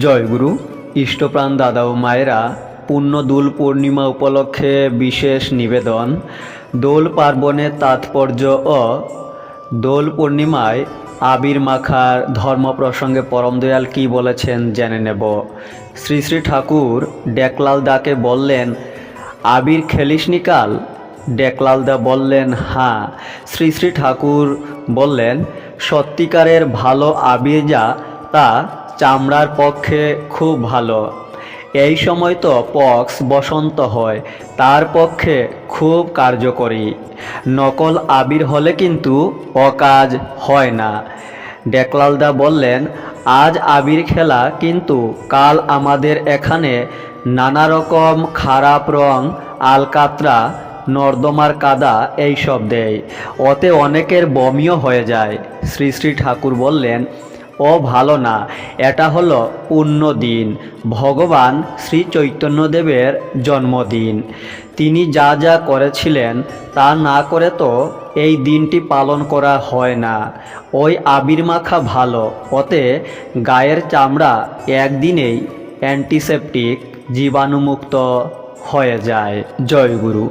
জয়গুরু ইষ্টপ্রাণ দাদা ও মায়েরা, পূর্ণ দোল পূর্ণিমা উপলক্ষে বিশেষ নিবেদন। দোল পার্বণের তাৎপর্য ও দোল পূর্ণিমায় আবির মাখার ধর্ম প্রসঙ্গে পরম দয়াল কী বলেছেন জেনে নেব। শ্রী শ্রী ঠাকুর ডেকলাল দাকে বললেন, আবির খেলিস নিকাল ডেকলালদা বললেন হ্যাঁ শ্রী শ্রী ঠাকুর বললেন, সত্যিকারের ভালো আবির যা, তা চামড়ার পক্ষে খুব ভালো। এই সময় তো পক্স বসন্ত হয়, তার পক্ষে খুব কার্যকরী। নকল আবির হলে কিন্তু অকাজ হয় না। ডেকলালদা বললেন, আজ আবির খেলা কিন্তু কাল আমাদের এখানে নানা রকম খারাপ রং, আলকাতরা, নর্দমার কাদা এইসব দেয়। অতে অনেকের বমিও হয়ে যায়। শ্রী শ্রী ঠাকুর বললেন ও ভালো না। এটা হলো পুণ্য দিন ভগবান শ্রী চৈতন্যদেবের জন্মদিন। তিনি যা যা করেছিলেন, তা না করে তো এই দিনটি পালন করা হয় না। ওই আবির মাখা ভালো, ওতে গায়ের চামড়া একদিনেই অ্যান্টিসেপটিক জীবাণুমুক্ত হয়ে যায়। জয় গুরু।